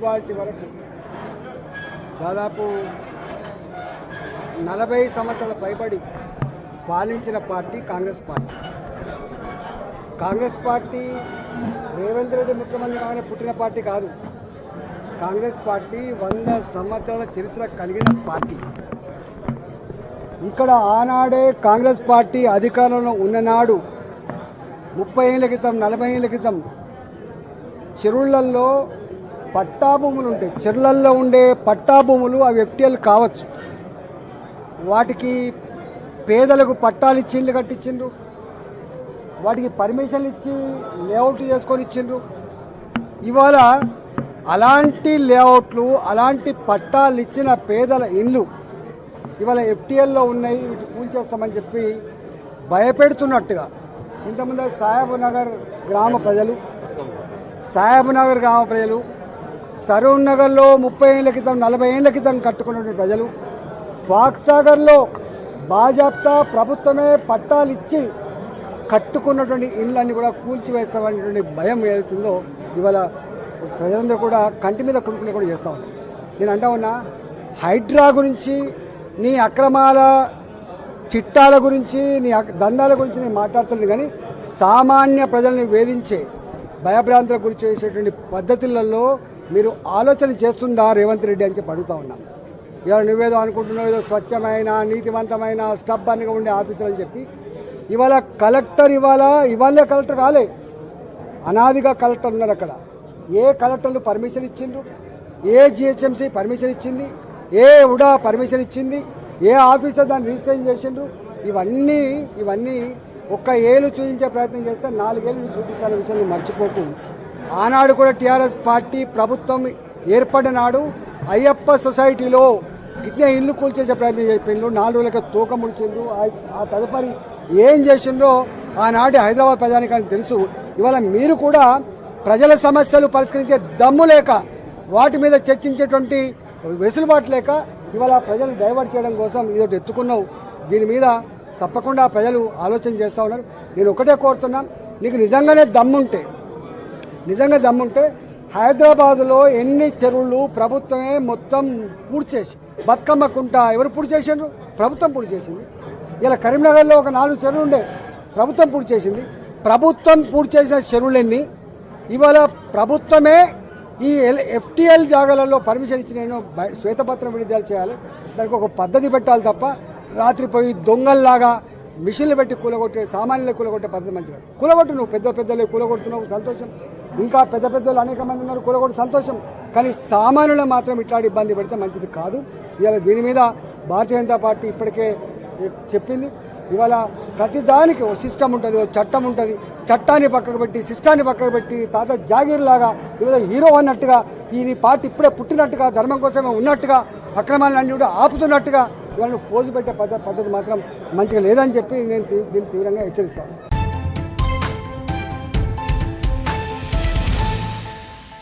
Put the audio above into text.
ఇవాటి వరకు దాదాపు నలభై సంవత్సరాల పైబడి పాలించిన party Congress party. Congress party Revanth Reddy ముఖ్యమంత్రి కాగానే పుట్టిన పార్టీ కాదు. కాంగ్రెస్ పార్టీ వంద సంవత్సరాల చరిత్ర కలిగిన పార్టీ. ఇక్కడ ఆనాడే కాంగ్రెస్ పార్టీ అధికారంలో ఉన్ననాడు ముప్పై ఏళ్ళ క్రితం నలభై ఏళ్ళ క్రితం చెరువులలో పట్టా భూములు ఉంటాయి చెర్లల్లో ఉండే పట్టా భూములు అవి ఎఫ్టీఎల్ కావచ్చు. వాటికి పేదలకు పట్టాలు ఇచ్చిండ్రు ఇల్లు కట్టించిండ్రు వాటికి పర్మిషన్లు ఇచ్చి లేఅవుట్ చేసుకొని ఇచ్చిండ్రు. ఇవాళ అలాంటి లేఅవుట్లు అలాంటి పట్టాలు ఇచ్చిన పేదల ఇల్లు ఇవాళ ఎఫ్టీఎల్లో ఉన్నాయి. వీటి కూల్చేస్తామని చెప్పి భయపెడుతున్నట్టుగా ఇంతకుముందు సాహెబ్ నగర్ గ్రామ ప్రజలు సాహెబ్ నగర్ గ్రామ ప్రజలు సరూన్ నగర్లో ముప్పై ఏళ్ళ క్రితం నలభై ఏళ్ళ క్రితం కట్టుకున్నటువంటి ప్రజలు ఫాక్సాగర్లో బాజాప్తా ప్రభుత్వమే పట్టాలు ఇచ్చి కట్టుకున్నటువంటి ఇళ్ళన్ని కూడా కూల్చివేస్తామనేటువంటి భయం ఏదైతుందో ఇవాళ ప్రజలందరూ కూడా కంటి మీద కొనుక్కునే కూడా చేస్తా ఉన్నారు. నేను అంటా ఉన్నా హైడ్రా గురించి నీ అక్రమాల చిట్టాల గురించి నీ దందాల గురించి నేను మాట్లాడుతున్నాను కానీ సామాన్య ప్రజల్ని వేధించే భయభ్రాంతుల గురించి చేసేటువంటి పద్ధతులలో మీరు ఆలోచన చేస్తుందా రేవంత్ రెడ్డి అని చెప్పి అడుగుతా ఉన్నాం. ఇవాళ నువ్వేదో అనుకుంటున్నావు ఏదో స్వచ్ఛమైన నీతివంతమైన స్టబ్బన్గా ఉండే ఆఫీసర్ అని చెప్పి. ఇవాళ కలెక్టర్ ఇవాళ ఇవాళే కలెక్టర్ కాలే అనాదిగా కలెక్టర్ ఉన్నారు అక్కడ. ఏ కలెక్టర్లు పర్మిషన్ ఇచ్చిండ్రు? ఏ జిహెచ్ఎంసీ పర్మిషన్ ఇచ్చింది? ఏ ఉడా పర్మిషన్ ఇచ్చింది? ఏ ఆఫీసర్ దాన్ని రిజిస్ట్రేషన్ చేసిండ్రు? ఇవన్నీ ఇవన్నీ ఒక్క ఏళ్ళు చూపించే ప్రయత్నం చేస్తే నాలుగేళ్ళు చూపిస్తాన విషయాన్ని విషయం మర్చిపోకు ఆనాడు కూడా టీఆర్ఎస్ పార్టీ ప్రభుత్వం ఏర్పడిన నాడు అయ్యప్ప సొసైటీలో కిడ్నీ ఇల్లు కూల్చేసే ప్రయత్నం చెప్పిండ్రు నాలుగు రోజులకి తూకం ముడిచిండ్రు ఆ- ఆ తదుపరి ఏం చేసిండ్రో ఆనాటి హైదరాబాద్ ప్రజానికానికి తెలుసు. ఇవాళ మీరు కూడా ప్రజల సమస్యలు పరిష్కరించే దమ్ము లేక వాటి మీద చర్చించేటువంటి వెసులుబాటు లేక ఇవాళ ప్రజలు డైవర్ట్ చేయడం కోసం ఇదొకటి ఎత్తుకున్నావు. దీని మీద తప్పకుండా ప్రజలు ఆలోచన చేస్తూ ఉన్నారు. నేను ఒకటే కోరుతున్నా నీకు నిజంగానే దమ్ముంటే నిజంగా దమ్ముంటే హైదరాబాద్లో ఎన్ని చెరువులు ప్రభుత్వమే మొత్తం పూడ్చేసి చేసి బతుకమ్మ కుంట ఎవరు పూడి చేసిండ్రు? ప్రభుత్వం పూర్తి చేసింది. ఇలా కరీంనగర్లో ఒక నాలుగు చెరువులు ఉండే ప్రభుత్వం పూర్తి చేసింది. ప్రభుత్వం పూడి చేసిన చెరువులన్నీ? ఇవాళ ప్రభుత్వమే ఈ ఎల్ ఎఫ్టీఎల్ జాగాలలో పర్మిషన్ ఇచ్చి నేను శ్వేతపత్రం విడుదల చేయాలి. దానికి ఒక పద్ధతి పెట్టాలి తప్ప రాత్రి పోయి దొంగల్లాగా మిషన్లు పెట్టి కూలగొట్టే సామాన్యులు కూలగొట్టే పద్ధతి మంచిగా కూలగొట్టు నువ్వు పెద్ద పెద్దలే కూలగొడుతున్నావు సంతోషం. ఇంకా పెద్ద పెద్దలు అనేక మంది ఉన్నారు కూడా సంతోషం. కానీ సామాన్యులు మాత్రం ఇట్లాంటి ఇబ్బంది పెడితే మంచిది కాదు. ఇవాళ దీని మీద భారతీయ జనతా పార్టీ ఇప్పటికే చెప్పింది. ఇవాళ ప్రతి దానికి ఓ సిస్టమ్ ఉంటుంది ఓ చట్టం ఉంటుంది. చట్టాన్ని పక్కకు పెట్టి సిస్టాన్ని పక్కకు పెట్టి తాత జాగీర్ లాగా ఇవాళ హీరో అన్నట్టుగా ఈ పార్టీ ఇప్పుడే పుట్టినట్టుగా ధర్మం కోసమే ఉన్నట్టుగా అక్రమాలన్నీ కూడా ఆపుతున్నట్టుగా ఇవాళ పోజు పెట్టే పద్ధ పద్ధతి మాత్రం మంచిగా లేదని చెప్పి నేను దీన్ని తీవ్రంగా హెచ్చరిస్తాను.